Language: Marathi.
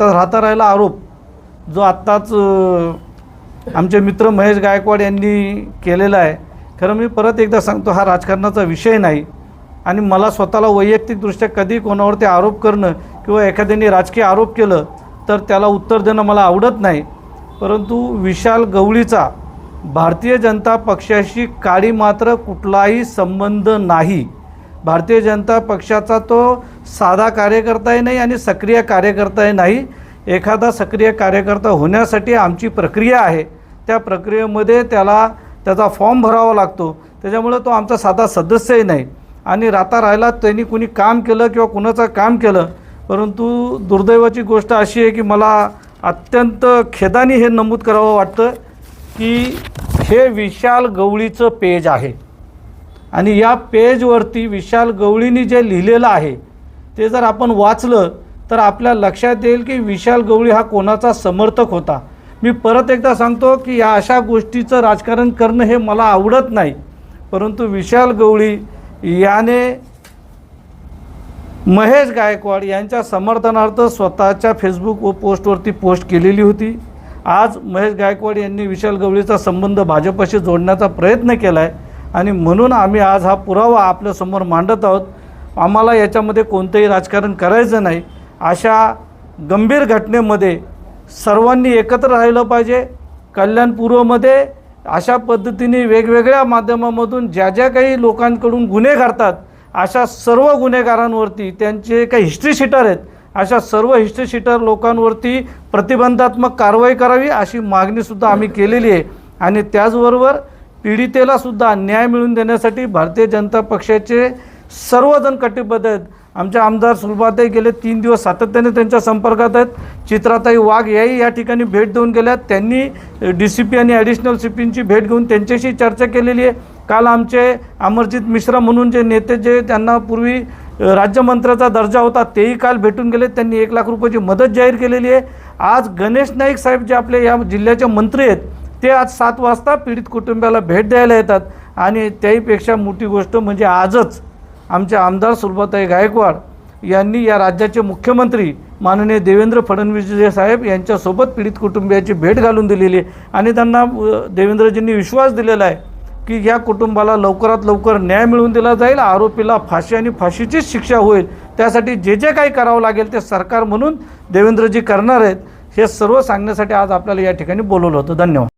आता राहता राहिला आरोप जो आत्ताच आमचे मित्र महेश गायकवाड यांनी केलेला आहे. खरं मी परत एकदा सांगतो हा राजकारणाचा विषय नाही. आणि मला स्वतःला वैयक्तिकदृष्ट्या कधी कोणावरती आरोप करणं किंवा एखाद्याने राजकीय आरोप केलं तर त्याला उत्तर देणं मला आवडत नाही. परंतु विशाल गवळीचा भारतीय जनता पक्षाशी काडी मात्र कुठलाही संबंध नाही. भारतीय जनता पक्षाचा तो साधा कार्यकर्ताही नाही आणि सक्रिय कार्यकर्ताही नाही. एखादा सक्रिय कार्यकर्ता होण्यासाठी आमची प्रक्रिया आहे. त्या प्रक्रियेमध्ये त्याला त्याचा फॉर्म भरावा लागतो. त्याच्यामुळं तो आमचा साधा सदस्यही नाही. आणि राहता राहिला त्यांनी कुणी काम केलं किंवा कुणाचं काम केलं परंतु दुर्दैवाची गोष्ट अशी आहे की मला अत्यंत खेदाने हे नमूद करावं वाटतं की हे विशाल गवळीचं पेज आहे. आणि या पेजवरती विशाल गवळीनी जे लिहिलेलं आहे ते जर आपण वाचलं तर आपल्या लक्षात येईल की विशाल गवळी हा कोणाचा समर्थक होता. मी परत एकदा सांगतो की या अशा गोष्टीचं राजकारण करणं हे मला आवडत नाही. परंतु विशाल गवळी याने महेश गायकवाड यांच्या समर्थनार्थ स्वतःच्या फेसबुक व पोस्टवरती पोस्ट केलेली होती. आज महेश गायकवाड यांनी विशाल गवळीचा संबंध भाजपशी जोडण्याचा प्रयत्न केला आहे आणि म्हणून आम्ही आज हा पुरावा आपल्यासमोर मांडत आहोत. आम्हाला याच्यामध्ये कोणतंही राजकारण करायचं नाही. अशा गंभीर घटनेमध्ये सर्वांनी एकत्र राहिलं पाहिजे. कल्याणपूर्वमध्ये अशा पद्धतीने वेगवेगळ्या माध्यमामधून ज्या ज्या काही लोकांकडून गुन्हे घडतात अशा सर्व गुन्हेगारांवरती त्यांचे काही हिस्ट्री शीटर आहेत अशा सर्व हिस्ट्री शीटर लोकांवरती प्रतिबंधात्मक कारवाई करावी अशी मागणीसुद्धा आम्ही केलेली आहे. आणि त्याचबरोबर पीडितेला सुद्धा न्याय मिळवून देण्यासाठी भारतीय जनता पक्षाचे सर्वजण कटिबद्ध आहेत. आमच्या आमदार सुलभाताई गेले तीन दिवस सातत्याने त्यांच्या संपर्कात आहेत. चित्राताई वाघ याही या ठिकाणी भेट देऊन गेल्यात त्यांनी डी सी पी आणि ॲडिशनल सी पींची भेट घेऊन त्यांच्याशी चर्चा केलेली आहे. काल आमचे अमरजित मिश्रा म्हणून जे नेते जे त्यांना पूर्वी राज्यमंत्र्याचा दर्जा होता तेही काल भेटून गेले. त्यांनी एक लाख रुपयाची मदत जाहीर केलेली आहे. आज गणेश नाईक साहेब जे आपले या जिल्ह्याचे मंत्री आहेत ते आज सात वाजता पीडित कुटुंबाला भेट द्यायला येतात. आणि त्याहीपेक्षा मोठी गोष्ट म्हणजे आजच आमचे आमदार सुलभाताई गायकवाड यांनी या राज्याचे मुख्यमंत्री माननीय देवेंद्र फडणवीसजी साहेब यांच्यासोबत पीडित कुटुंबियाची भेट घालून दिलेली आहे. आणि त्यांना देवेंद्रजींनी विश्वास दिलेला आहे की या कुटुंबाला लवकरात लवकर न्याय मिळवून दिला जाईल. आरोपीला फाशी आणि फाशीचीच शिक्षा होईल. त्यासाठी जे जे काही करावं लागेल ते सरकार म्हणून देवेंद्रजी करणार आहेत. हे सर्व सांगण्यासाठी आज आपल्याला या ठिकाणी बोलवलं होतं. धन्यवाद.